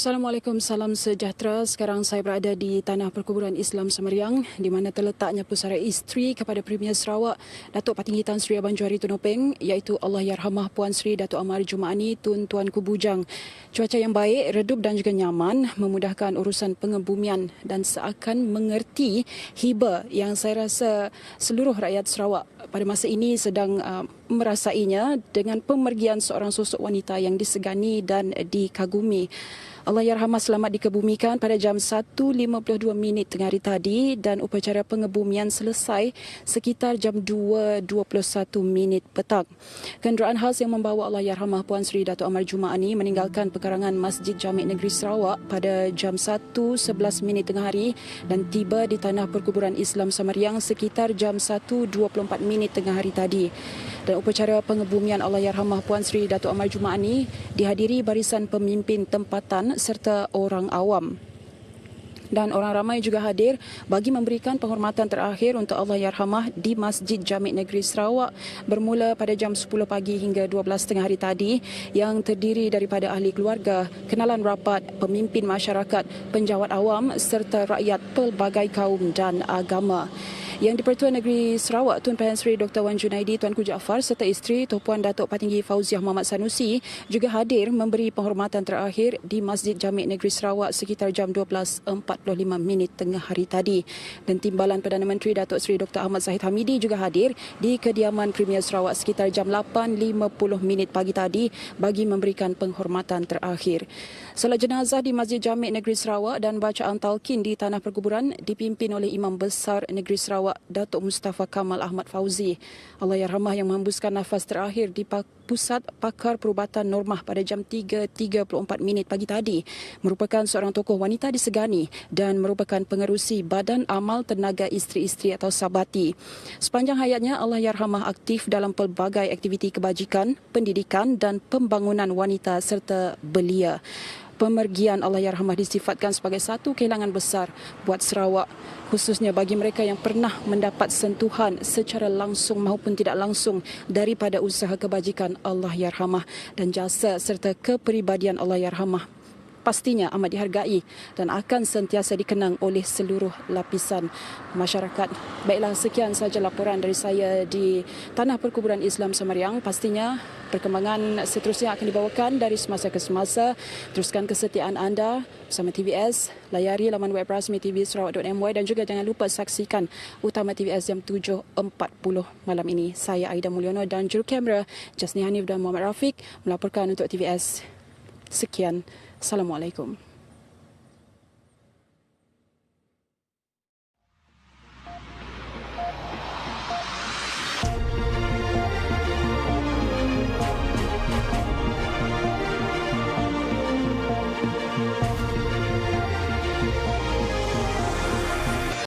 Assalamualaikum, salam sejahtera. Sekarang saya berada di Tanah Perkuburan Islam Semeriang di mana terletaknya pusara isteri kepada Premier Sarawak Datuk Patinggi Tan Sri Abang Johari Tunopeng iaitu Allahyarhamah Puan Sri Datuk Amar Jumaani Tun Tuan Kubujang. Cuaca yang baik, redup dan juga nyaman memudahkan urusan pengebumian dan seakan mengerti hiba yang saya rasa seluruh rakyat Sarawak pada masa ini sedang uh, merasainya dengan pemergian seorang sosok wanita yang disegani dan dikagumi. Allah Yarhamah selamat dikebumikan pada jam 1.52 minit tengah hari tadi dan upacara pengebumian selesai sekitar jam 2.21 minit petang. Kenderaan khas yang membawa Allah Yarhamah Puan Sri Datuk Amar Jumaani meninggalkan pekarangan Masjid Jamik Negeri Sarawak pada jam 1.11 minit tengah hari dan tiba di Tanah Perkuburan Islam Samariang sekitar jam 1.24 minit tengah hari tadi dan upacara pengebumian Allahyarhamah Puan Sri Datuk Amar Jumaani dihadiri barisan pemimpin tempatan serta orang awam dan orang ramai juga hadir bagi memberikan penghormatan terakhir untuk Allah Yarhamah di Masjid Jamik Negeri Sarawak bermula pada jam 10 pagi hingga 12.30 hari tadi yang terdiri daripada ahli keluarga, kenalan rapat, pemimpin masyarakat, penjawat awam serta rakyat pelbagai kaum dan agama. Yang di-Pertuan Negeri Sarawak, Tun Pahan Sri Dr. Wan Junaidi, Tuan Ku Jaafar serta isteri Tuan Datuk Patinggi Fauziah Muhammad Sanusi juga hadir memberi penghormatan terakhir di Masjid Jamik Negeri Sarawak sekitar jam 12.45 minit tengah hari tadi. Dan Timbalan Perdana Menteri Datuk Seri Dr. Ahmad Zahid Hamidi juga hadir di kediaman Premier Sarawak sekitar jam 8.50 minit pagi tadi bagi memberikan penghormatan terakhir. Salat jenazah di Masjid Jamik Negeri Sarawak dan bacaan talqin di Tanah Perkuburan dipimpin oleh Imam Besar Negeri Sarawak Sarawak Datuk Mustafa Kamal Ahmad Fauzi. Allah Yarhamah yang menghembuskan nafas terakhir di Pusat Pakar Perubatan Normah pada jam 3.34 minit pagi tadi merupakan seorang tokoh wanita disegani dan merupakan pengerusi Badan Amal Tenaga Isteri-Isteri atau Sabati. Sepanjang hayatnya Allah Yarhamah aktif dalam pelbagai aktiviti kebajikan, pendidikan dan pembangunan wanita serta belia pemergian Allah Yarhamah disifatkan sebagai satu kehilangan besar buat Sarawak khususnya bagi mereka yang pernah mendapat sentuhan secara langsung maupun tidak langsung daripada usaha kebajikan Allah Yarhamah dan jasa serta kepribadian Allah Yarhamah pastinya amat dihargai dan akan sentiasa dikenang oleh seluruh lapisan masyarakat. Baiklah, sekian sahaja laporan dari saya di Tanah Perkuburan Islam Semariang. Pastinya perkembangan seterusnya akan dibawakan dari semasa ke semasa. Teruskan kesetiaan anda bersama TVS. Layari laman web rasmi TV Sarawak.my dan juga jangan lupa saksikan Utama TVS jam 7.40 malam ini. Saya Aida Mulyono dan juru kamera Jasni Hanif dan Muhammad Rafiq melaporkan untuk TVS. Sekian. Assalamualaikum.